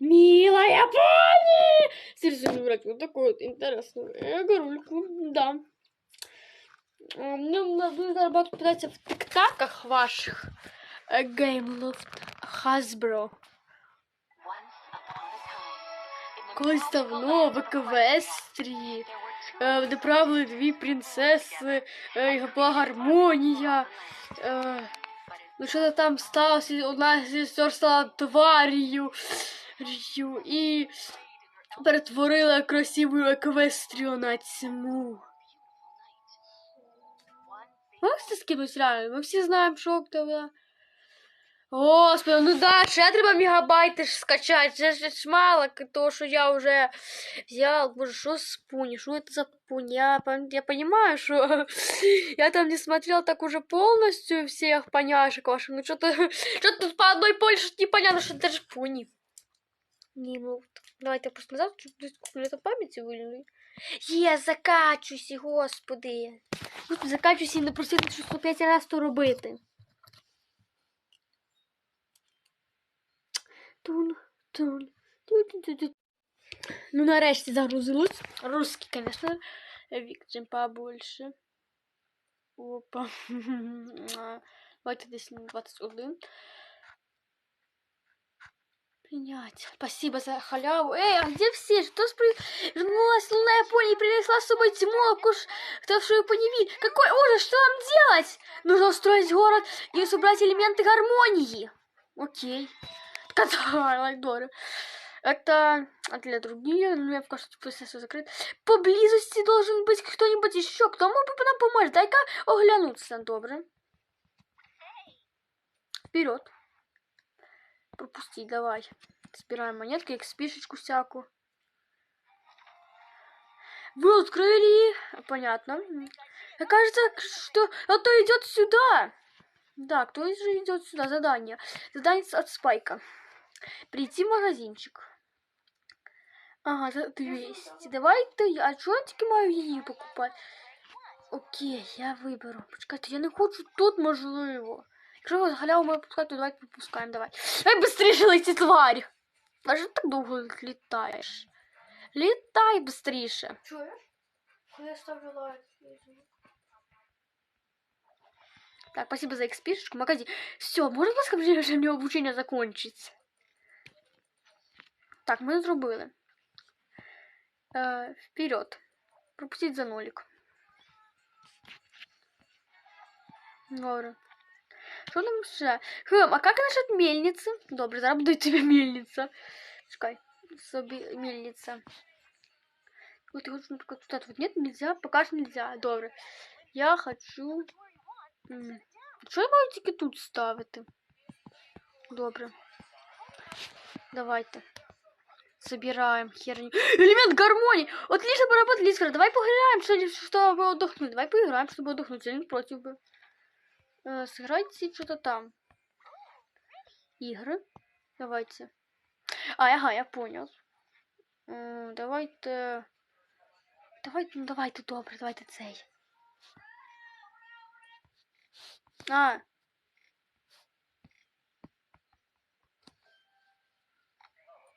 Милая пони! Серьезно, брать вот такой вот интересный игрульку, да. А, Мне надо заработать пытаться в тиктаках ваших. Э, Gameloft Hasbro. Колись давно в Еквестрії, е, де правили дві принцеси, е, і була гармонія. Е, ну що там сталося, і одна з сестер стала тварію рію, і перетворила красиву еквестрію на тьму. Можете з кимось реально? Ми всі знаємо, що хто вона. Господи, ну да, ще треба мегабайти ж скачати. Це ж ж мало того, що я вже взял. Боже, що з пуні? Що це за пуні? Я, пон- я понимаю, що я там не смотрел так уже полностью всех поняшек ваших. Ну что-то что тут по одной больше непонятно, что это же пуни. Не, ну, давайте я просто назад чуть-чуть это памяти вылили. Є, закачуйся, господи. Господи, закачуйся і не просити, що 105 раз то робити. Тун, тун, ту-ту-ту-ту. Ну, нарешті загрузилось. Русский, конечно. Вік, побольше. Опа. Давайте десь на 21. Принять. Спасибо за халяву. Эй, а где все? Что спри... Вернулась лунная пони и принесла с собой тьму, куш... ставшую поневи. Какой ужас, что нам делать? Нужно устроить город и собрать элементы гармонии. Окей. Который, Лайдора. Это а для других, ну я пока что процесс закрыт. Поблизости должен быть кто-нибудь еще. Кто бы нам помочь? Дай-ка оглянуться, добре. Вперед Пропусти, давай. Собираем монетки, экспишечку всякую. Вы открыли. Понятно. Мне кажется, что кто идет сюда. Да, кто же идет сюда? Задание. Задание от Спайка. Прийти в магазинчик. Ага, за 200. Давайте, я- а чого я тільки маю її покупати? Окей, я виберу. Почекайте, я не хочу тут, можливо. Якщо ви халяву маю пускати, то давайте попускаємо, давай. Ай, быстріше лети, тварь! А що ти так довго літаєш? Літай быстріше. Чуєш? Коли я ставлю лайк. Так, спасибо за экспишечку. Магазин. Все, можно, будь ласка, вже вже мені обучення закончиться? Так, ми зробили. Е, вперед. Пропустить за нолик. Добре. Що там ще? Хм, а как насчет мельницы? Добре, буде тебе мельниця. Чекай, собі мельниця. Вот я хочу только тут вот нет, нельзя, пока что нельзя. Добре. Я хочу. Що я маю тільки тут ставити? Добре. Давайте. Собираем херню. Элемент гармонии! Отлично поработали, Искра. Давай поиграем, что- чтобы отдохнуть. Давай поиграем, чтобы отдохнуть. Я не против бы. Э, сыграйте что-то там. Игры. Давайте. А, ага, я понял. М, Давайте. Давайте, ну давайте, добре, давайте цей. А.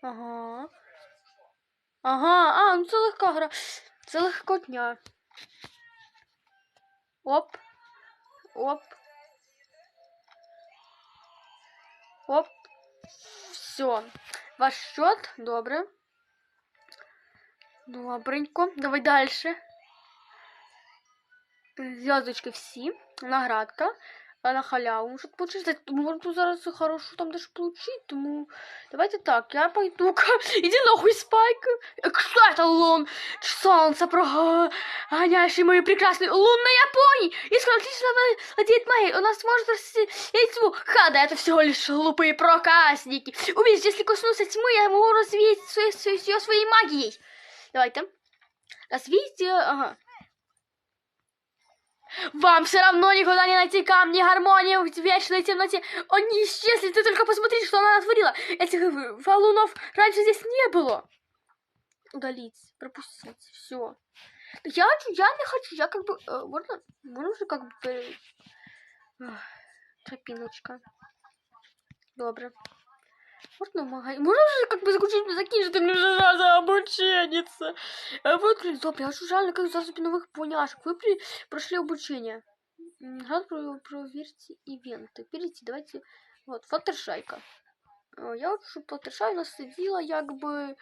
Ага. Ага, а, ну це легка гра. Це легкотня. Оп. Оп. Оп. Все. Ваш счет, добре. Добренько. Давай дальше. Зв'язочки всі. Наградка. На халяву може получить. Може тут зараз хорошу там даже получить, тому давайте так, я пойду-ка. Иди нахуй, Спайк. Э, Что это лун? Солнце прогоняющий мою прекрасную лунная пони. Искра отлично владеет магией. У нас может рассеять тьму. Ха, да это всего лишь глупые проказники. Увидишь, если коснуться тьмы, я могу развеять ее своей магией. Давайте. Развеять, э, ага. Вам все равно никуда не найти камни гармонии в вечной темноте. Они исчезли, ты только посмотри, что она натворила. Этих э, валунов раньше здесь не было. Удалить, пропустить, все. Я, я не хочу, я как бы, э, можно, можно же как бы, Ах, тропиночка. Добре. Можно в магазин? Можно уже как бы закончить, закінчити мені вже за обученница. А вот, блин, стоп, я хочу реально как за новых поняшек. Вы при... прошли обучение. М, Раз про проверьте ивенты. Перейти, давайте. Вот, флаттершайка. Е, Я хочу, щоб флаттершай у нас сиділа, якби.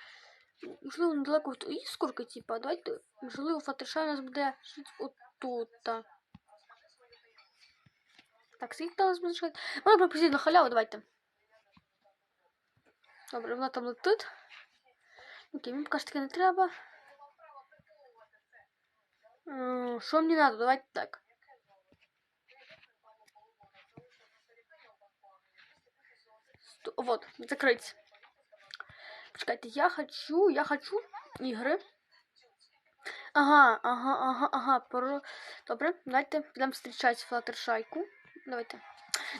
Можливо, недалеко від іскорки, типа. Давайте, можливо, флаттершай у нас буде жити отут. Так, скільки там у нас буде жити? Можна пропустити на халяву, давайте. Добре, вона там летить. Окей, мені поки що таке не треба. Що мені треба? Давайте так. Вот, закрыть. Почекайте, я хочу, я хочу ігри. Ага, ага, ага, ага. Про... Добре, давайте підемо зустрічати Флаттершайку. Давайте.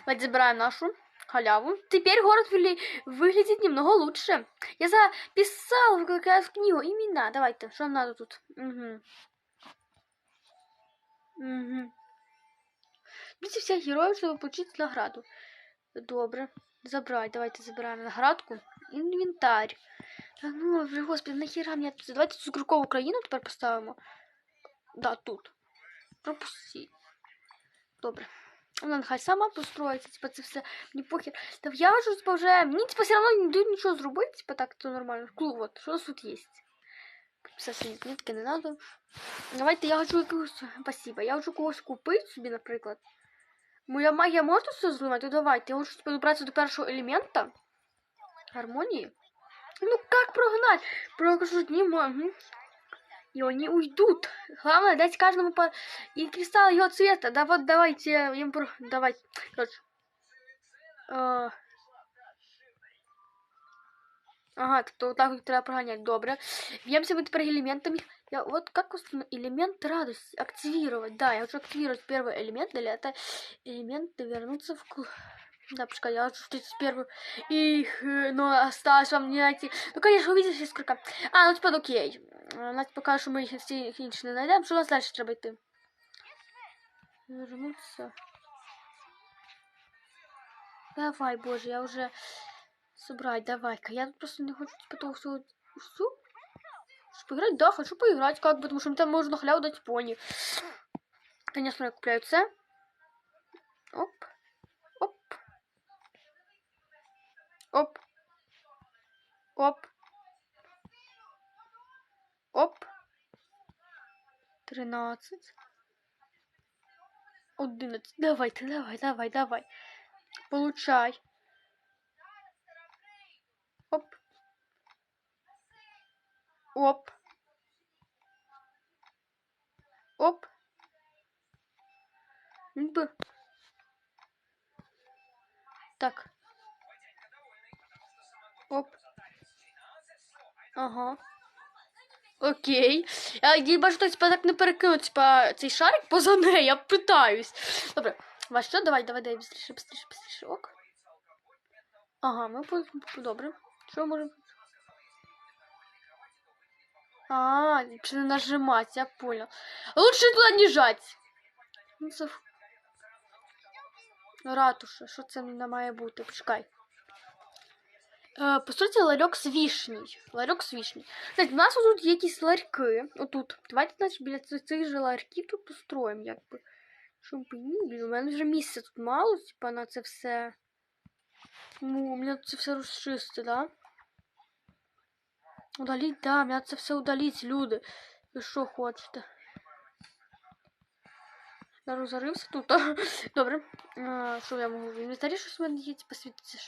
Давайте забираем нашу халяву. Теперь город выгля- выглядит немного лучше. Я записал как раз в книгу имена. Давайте, что нам надо тут? Угу. Угу. Бійте всіх героїв, щоб получить награду. Добре. Забрать. Давайте забираємо наградку. Інвентарь. Та ну, вже, господи, нахіра мені тут? Давайте цю крукову країну тепер поставимо. Да, тут. Пропусти. Добре. Вона нехай сама построїться, типа це все мені похер. Та я вважаю, типа вже мені типа все одно не дають нічого зробити, типа так, то нормально. Клуб, от, що у нас тут є? Підписатися ні, ні, таке не надо. Давайте я хочу якогось. Спасибо. Я хочу когось купити собі, наприклад. Моя магія може тут все зламати? То давайте. Я хочу типа, добратися до першого елемента. Гармонии. Ну как прогнать? Прокажут не могу. И они уйдут. Главное дать каждому по... И кристалл его цвета. Да вот давайте им. Давайте. Короче. А. Ага, то вот так вот треба прогонять. Добре. Бьемся мы теперь элементами. Я, вот как установить? элемент радости активировать. Да, я хочу активировать первый элемент. Для этого элемента вернуться в. Да, пускай я хочу встретить первую. Их, э, но осталось вам не найти. Ну, конечно, увидишь сколько. А, ну, типа, окей. А, Нас пока що ми їх всі їх інші не знайдемо. Що у нас далі треба йти? Вернуться. Давай, боже, я уже собрать, давай-ка. Я тут просто не хочу, типа, того всего. Что? Хочу поиграть? Да, хочу поиграть, как бы, потому что мне там можно халяву дать пони. Конечно, я купляю це. Оп. Оп. Оп. Оп. Оп. Тринадцать. Одинадцать. Давайте, давай, давай, давай. Получай. Оп. Оп. Оп. Ніби. Так. Оп. Ага. Окей. Я я бачу, що типа так не перекинуть, типа, цей шарик поза нею, я питаюсь. Добре. Вас що? Давай, давай, давай, быстріше, быстріше, быстріше. Ок. Ага, ми по... по- добре. Що можемо? А, чи не нажимать, я понял. Лучше туда не жать. Ну, це... ф- Ратуша, що це не має бути? Почекай. Е, постройте ларьок з вішній. Ларьок з вішній. Знаєте, у нас тут є якісь ларьки. Отут. Давайте, значить, біля цих, же ларьків тут построїмо, якби. Щоб ні, блін, у мене вже місця тут мало, типа, на це все. Ну, мені це все розчистити, да? Удаліть, да, мені це все удаліть, люди. Ви що хочете? Я розорився тут. Добре. А, що я можу? Інвентарі щось в мене є, типа світиться.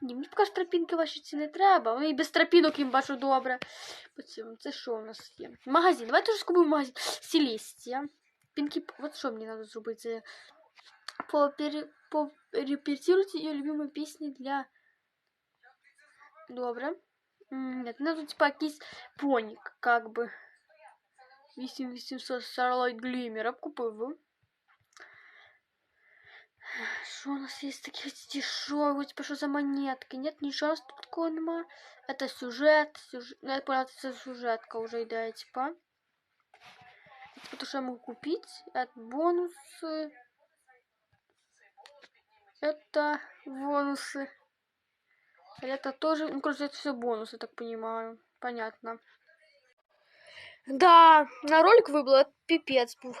Ні, мені поки що тропінки ваші ці не треба. Вони і без тропінок їм бачу добре. Потім, це що у нас є? Магазин. Давайте вже скупимо магазин. Селестія. Пінки. От що мені треба зробити? Попере... Порепетируйте ее любимые песни для... Добре. М, Нет, ну тут типа якийсь поник, как бы. 8800 Starlight Glimmer. Обкупив. Что у нас есть такие дешевые, типа что за монетки? Нет, ничего тут такого нема. Это сюжет, сюжет. Ну, я это сюжетка уже идет, типа. Типа то, что я могу купить. Это бонусы. Это бонусы. Это тоже, ну, короче, это все бонусы, так понимаю. Понятно. Да, на ролик выбило пипец був.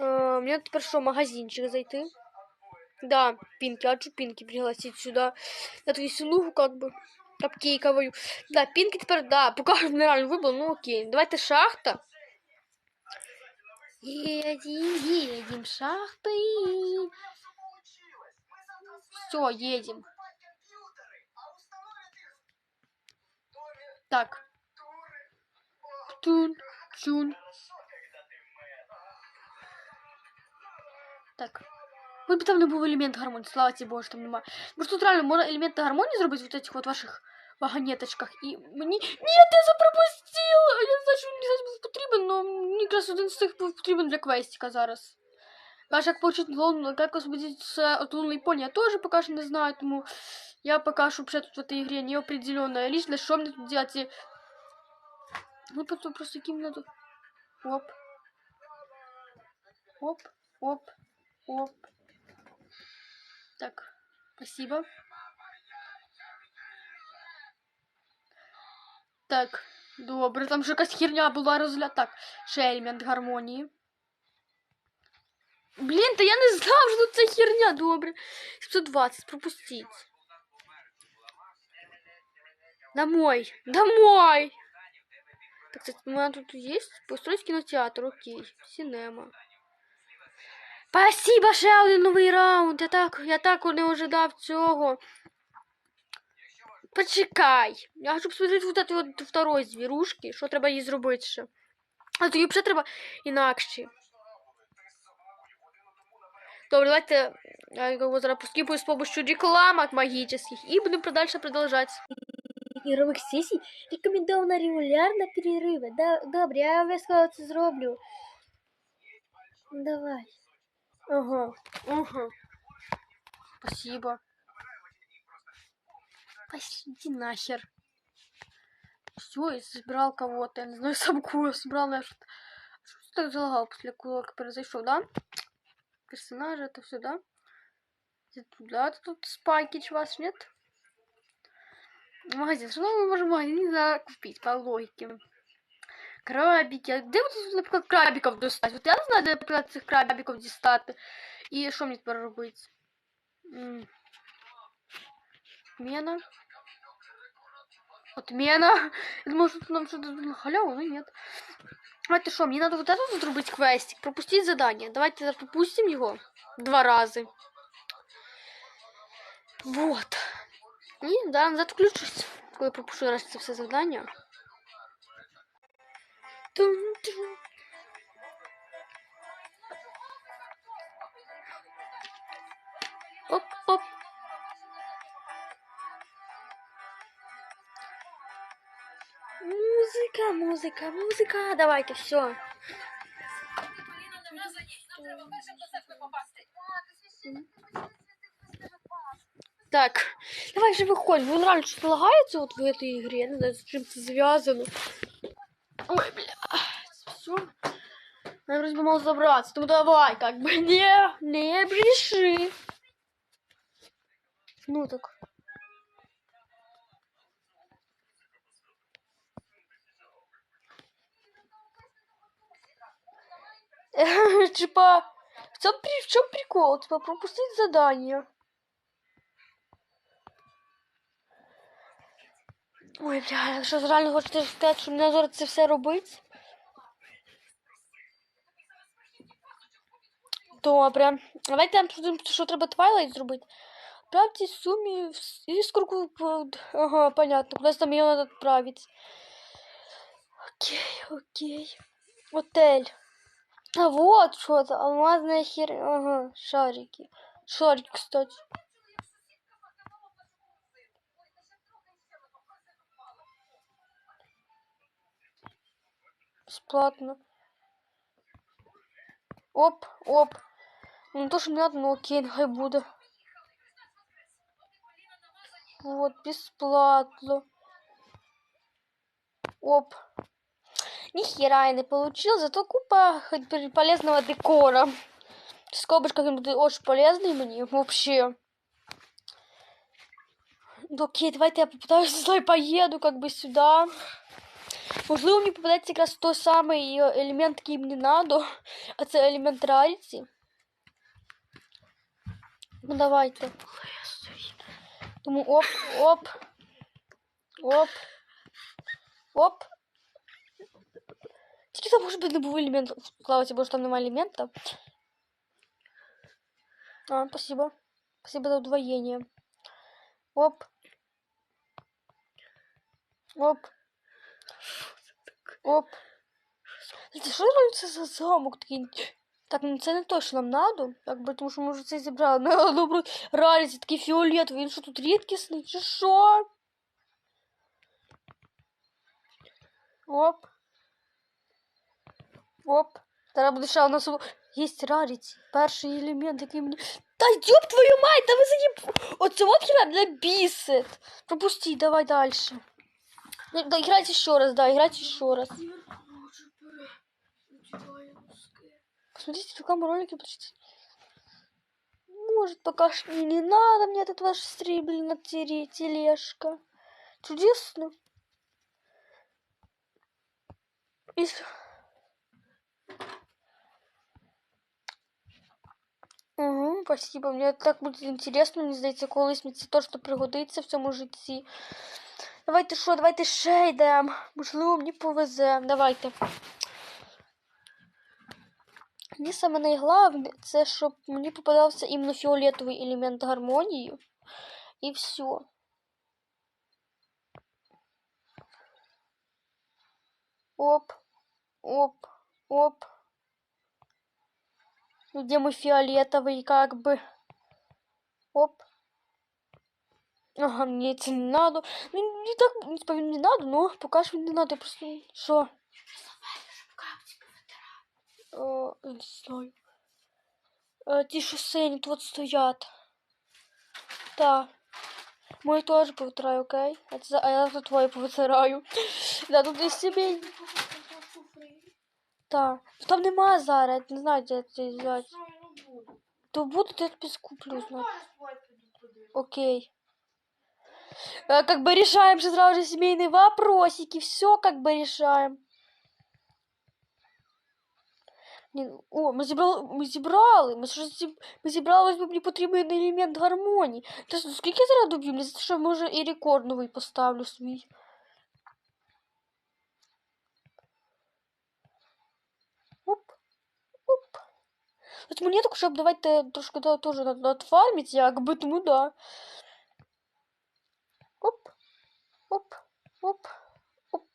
Э, мне теперь что, в магазинчик зайти? Да, Пинки, а что Пинки пригласить сюда? Эту веселуху как бы капкейковую. Да, Пинки теперь, да, пока нереально выбыл, ну окей. Давайте шахта. Едем, едем, шахты. Все, едем. Так. Тун, тун. Так. Ви б там не був елемент гармонії, слава тебе Боже, там нема. Може тут реально можна елементи гармонії зробити в этих вот ваших вагонеточках. І мені. Ні, я запропустила! Я знаю, що мені зараз був потрібен, но мені якраз один з цих був потрібен для квестика зараз. Каже, як получить лун, як освободиться от лунной пони, я тоже пока что не знаю, тому я пока что вообще тут в этой игре неопределенная личность, что мне тут делать и... Ну, просто, просто кем надо... Оп. Оп, оп, Оп. Так, спасибо. Так, добре, там же якась херня була розгля... Так, ще елемент гармонії. Блін, та я не знав, що тут ця херня, добре. 720, пропустіть. Домой, домой! Так, кстати, у меня тут есть построить кинотеатр, окей. Синема. Спасибо, ще один новий раунд. Я так, я так не ожидав цього. Почекай. Я хочу посмотрети вот этой вот второй звірушки. Що треба їй зробити ще? А то їй треба інакше. Добре, давайте я його зараз поскіпаю з помощью рекламок магических и будем дальше продолжать. Ігрових сесій рекомендовано регулярно перериви. Добре, я обов'язково це зроблю. Давай. Ага, ага. Спасибо. Пошли нахер. Все, я собирал кого-то. Я не знаю, самку я собрал. Что-то что так залагал после кулака произошел, да? Персонажи, это все, да? Туда, тут спайкич вас нет? Магазин. Что мы можем в магазине купить по логике? Крабики. А Де вот, наприклад, крабиков достать? Вот я не знаю, де, наприклад, цих крабиков дістати. І що мені тепер робити? М. Отмена. Отмена. Я думала, что нам что-то на халяву, но нет. Давайте что, мне надо вот это вот зробити квестик, пропустить задание. Давайте зараз пропустим его два раза. Вот. І да, назад включусь, коли пропущу раз це все завдання. Тум-тум. Оп, оп. Музыка, музыка, музыка. Давайте, все. Так, давай же. Вон реально что-то лагается вот в этой игре. Я не знаю, с чем это связано. Ой, бля. Все. Я вроде бы мало забраться. Ну давай, как бы не, не бреши. Ну так. Типа, в чем, в чем прикол? Типа, пропустить задание. Ой, бля, якщо реально хочете сказати, що мене зараз це все робить. Добре. Давайте обсудимо, що треба Твайлайт зробити. Правді сумі іскорку. Ага, понятно. Кудись там її треба відправити. Окей, окей. Отель. А вот что-то. Алмазная хер... Ага, шарики. Шарики, кстати. Бесплатно. Оп, оп. Ну то, что не надо, ну окей, хай буде. Вот, бесплатно. Оп. Ни хера я не получил, зато купа хоть бы полезного декора. Скобочка будет очень полезный мне вообще. Ну, Окей, давайте я попытаюсь злой поеду как бы сюда. Можливо, мені попадеться якраз той самий е, елемент, який мені надо. А це елемент раріті. Ну давайте. Тому оп, оп. Оп. Оп. Тільки там може бути не був елемент. Слава тебе, що там немає елемента. А, спасибо. Спасибо за удвоение. Оп. Оп. Оп. Слухайте, що це за замок такий? Так, ну це не то, що нам надо. Якби, тому що ми вже це зібрали. Ну, добре, раріці, такий фіолетовий. Він що тут рідкісний, чи що? Оп. Оп. Зараз буде ще у нас у- є раріці. Перший елемент, який мені. Та ёб твою мать, да ви заїб... Оце от хіра мене бісить. Пропусти, давай дальше. Ну, да, играйте еще раз, да, играйте еще раз. Посмотрите рукам ролики, почти. Может, пока что мне не надо мне этот ваш стрим, блин, на теле- тележка. Чудесно. И... с- Угу, спасибо. Мне так буде інтересно, мені здається, колись мені це точно пригодиться в цьому житті. Давайте що, давайте ще йдемо. Можливо, мені повезе. Давайте. Мені саме найголовніше, це щоб мені попадався іменно фіолетовий елемент гармонії. І все. Оп, оп, оп. Ну, Где мой фиолетовый, как бы. Оп. Ага, мне это не надо. Ну, не так, не, спо- не надо, но пока что не надо. Я просто... Что? Э, я не знаю. Э, Ті шосейні тут стоять. Да. Мой тоже повитираю, окей? А, це, за- а я за твої повитираю. Да, тут і собі. Так. Ну, Там немає зараз, я не знаю, де це взяти. То буду, то я тобі скуплю, значить. Окей. Э, как бы решаем же сразу же семейные вопросики. Все как бы решаем. Ні, О, ми зібрали, ми зібрали, ми ж зіб... ми зібрали, ось мені потрібен елемент гармонії. Та ж скільки я зараз доб'ю? Мені що може і рекорд новий поставлю свій. Оп, оп. От мені так, щоб давайте трошки да, теж над, надфармити, якби, тому да. Оп, оп, оп, оп.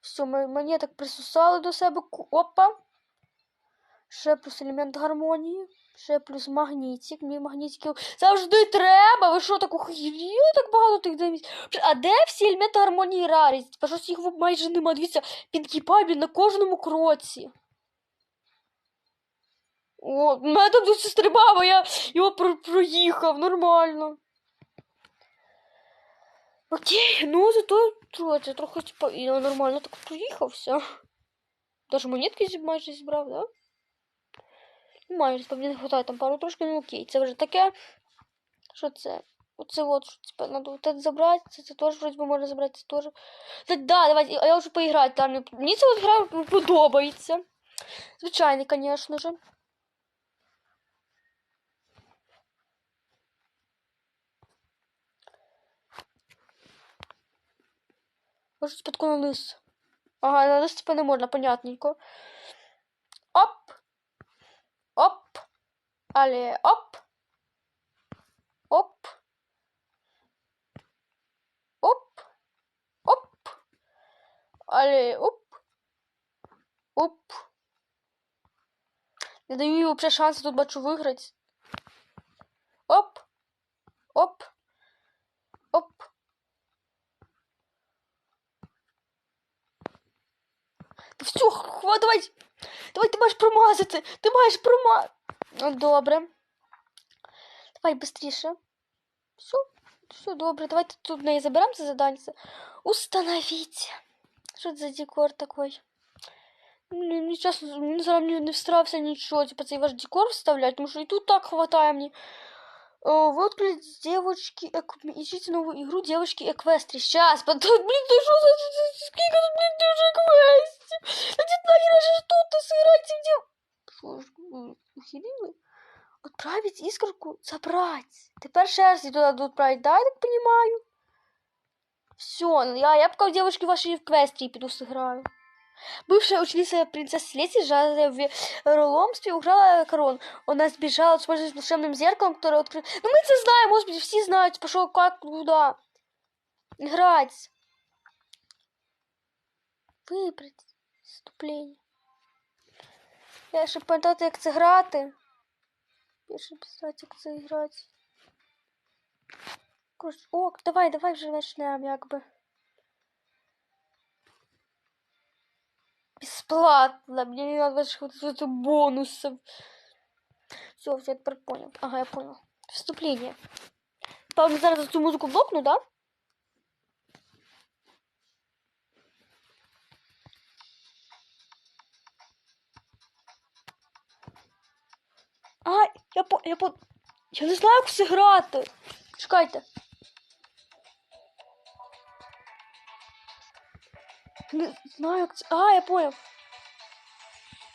Все, так присосали до себе. Опа. Ще плюс елемент гармонії. Ще плюс магнітик. Мені магнітиків завжди треба. Ви що так охуєли? Так багато тих деміць. А де всі елементи гармонії рарість? Бо щось їх майже нема. Дивіться, підкіпабі на кожному кроці. О, мене там досі стрибав, а я його про- проїхав нормально. Окей, ну зато трохи, трохи типа, нормально так проїхався. Даже монетки майже зібрав, да? Ну, майже, не хватає там пару трошки, ну окей. Це вже таке. Що це? Оце от, що, типа, надо вот это це, це теж вроді би можна забрати, це теж. Та, да, давайте, а я вже поіграти там. Мені- Мені ця от гра ну, подобається. Звичайно, звісно же. Може спитку на низ. Ага, на низ типа не можна, понятненько. Оп! Оп! Але оп! Оп! Оп! Оп! Але оп! Оп! Не даю їй вообще шанси тут бачу виграти. Оп! Оп! Оп! Все, хватит, давай. Давай, ти маєш промазати. Ти маєш промазати. Ну, добре. Давай быстріше. Все, все добре. Давайте тут в неї заберемо це задання. Установіть. Що це за декор такой? Блін, мені чесно, мені зараз не, не встрався нічого. Типа цей ваш декор вставляти, тому що і тут так хватає мені. О, вы открыли девочки, эк- ищите новую игру девочки Эквестри. Сейчас, потом, блин, ты что за сколько тут, блин, ты уже квестів? Та дід нахер же что-то сыграть где? Ухилили? Отправить искорку, забрать. Тепер шерсти туда будут отправить, да, я так понимаю? Все, я, я пока у девушки вашей в квестрии пойду сыграю. Бывшая ученица принцессы Жаза в роломстве украла корону. Она сбежала, воспользовалась волшебным зеркалом, которое открыто. Ну мы это знаем, может быть, все знают, пошел как, куда. Играть. Вибрати. Вступлення. Я ще пам'ятати, як це грати. Я ще писати, як це грати. О, давай, давай вже почнемо, якби. Бесплатно. Мне не надо ваших вот бонусов. Все, я теперь понял. Ага, я понял. Вступление. Павел, зараз цю музику блокну, да? А, я по... Я по... Я не знаю, як це грати. Чекайте. Не знаю, як це... А, я понял.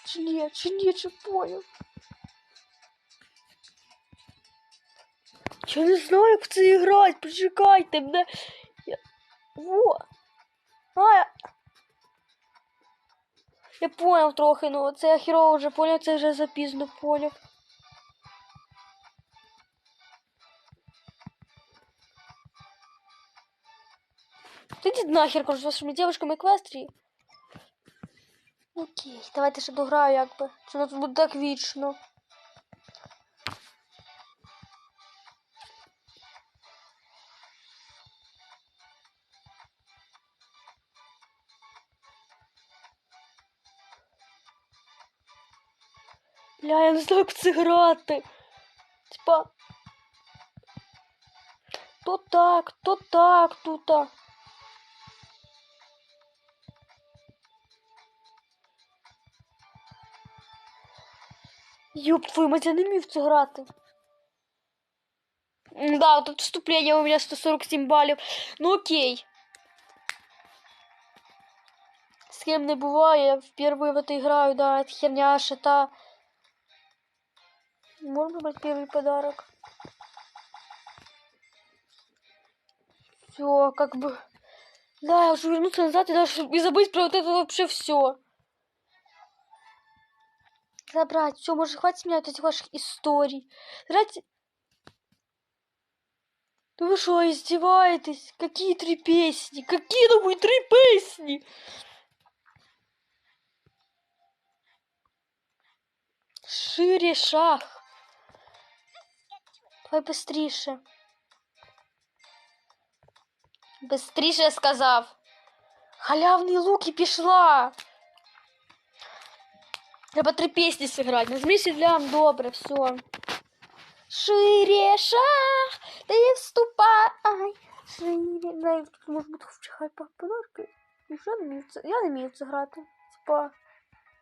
Чи ні, чи ні, чи понял. Я не знаю, як в це грати. Почекайте мене. Я... Во. А, я... Я понял трохи, ну це я хірово вже поняв, це вже запізно поняв. Нахер, кажу, з вашими девушками Еквестрії. Окей, давайте ще дограю, якби. Чи воно тут буде так вічно. Бля, я не знаю, як це грати. Типа. То так, то так, а. Ёб твою мать, я не вмів це грати. Да, тут вступление у меня 147 баллов. Ну окей. С кем не бывает, я впервые в это играю, да, это херня, шита. Можно брать первый подарок? Все, как бы... Да, я уже вернуться назад и даже и забыть про вот это вообще все Забрать. Все, может, хватит меня вот этих ваших историй. Знаете... Да вы что, издеваетесь? Какие три песни? Какие нахуй три песни? Шире шаг. Давай быстріше. Быстріше я сказав. Халявний лук і пішла. Треба три пісні зіграти. Нажми сідлям, добре, все. Шире шаг, ти вступай. Шире. Да, я тут може бути вчихай по подарки. Ну, що Я не вмію в це. Я не вмію в це грати. Типа.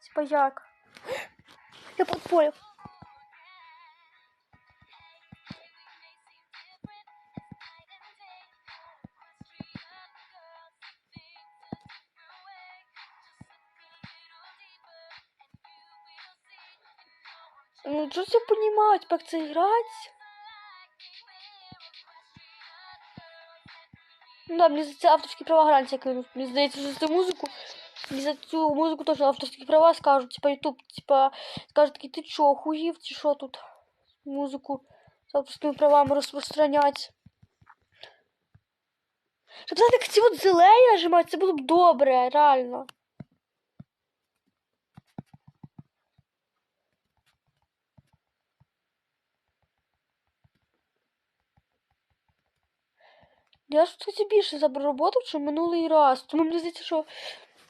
Типа як? Я подпоїв. Ну, что все понимать, как це играть? Ну да, мені за це авторські права гарантія кинуть. Мені здається, за цю музику. Мені за цю музику теж авторські права скажуть, типа Ютуб, типа, скажуть такі, ти чо, охуїв, чи що тут музику з авторськими правами розпространять. Щоб знаєте, як ці от зелені нажимати, це було б добре, реально. Я ж кстати, більше заработав, ніж минулий раз. Тому мені здається, що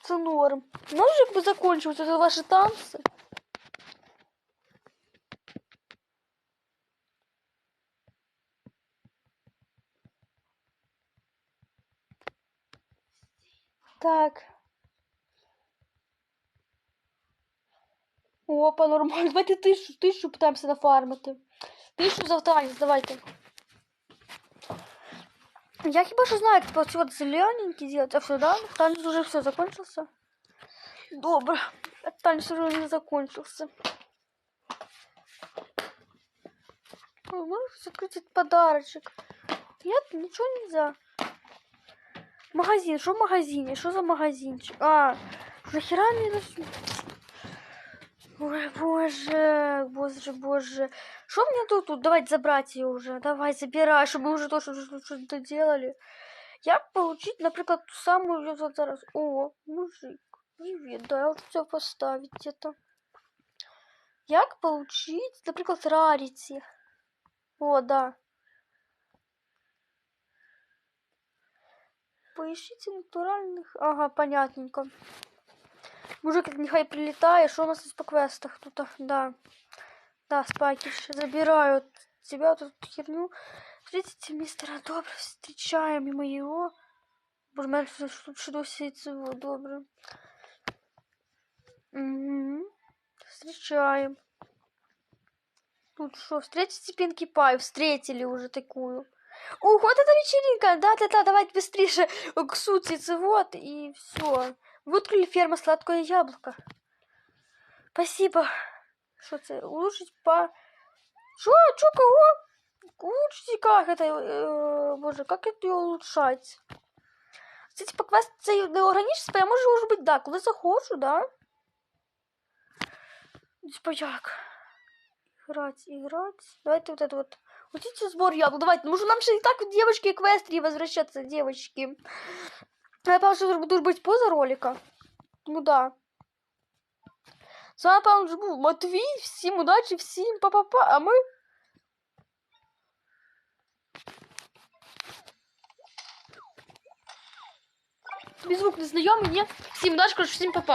це норм. Може, якби закінчувати це ваші танці? Так. Опа, нормально. Давайте тисячу, тисячу питаємося нафармити. Пишу завдання, давайте. Я хіба що знаю, як вот зелененький делать. А все, да? Танец уже все закончился. Добро. Танец уже не закончился. Ой, Можешь открыть этот подарочек? Нет, ничего нельзя. Магазин, что в магазине? Что за магазинчик? А, нахера мне? Ой, боже, боже, боже. Что мне тут, тут? Давайте забрать ее уже. Давай, забирай, чтобы уже тоже что-то делали. Я получить, например, ту самую зараз. О, мужик, привет, да, я уже все поставить где-то. Як получить, наприклад, раріті? О, да. Поищите натуральных. Ага, понятненько. Мужик, нехай прилетает. Что у нас есть по квестах тут? А, Да. Да, спайкиш. Забираю от тебя эту херню. Встретите мистера Добро. Встречаем мимо его. Тут ще досі цього добре. Угу. Встречаем. Тут что, встретите Пинки Пай? Встретили уже такую. Ого, вот это вечеринка! Да-да-да, давайте быстрее к сути, вот, и все. Вы открыли ферма сладкое яблоко. Спасибо. Что это? Улучшить по... Что? Что, кого? Улучшить как это? э, боже, как это улучшать? Це типа квест цей не органічний, я можу може бути, да, коли захочу, да? Типа як? Играть, играть. Давайте вот это вот. Хотите сбор яблок? Давайте. Может, нам же и так девочки эквестрии возвращаться, девочки. Я это должен быть поза ролика. Ну да. С вами, певно, був Матвій. Всім удачі, всім па-па-па. А ми... Тобі звук незнайомий, ні? Всім удачі, коротше, всім па-па.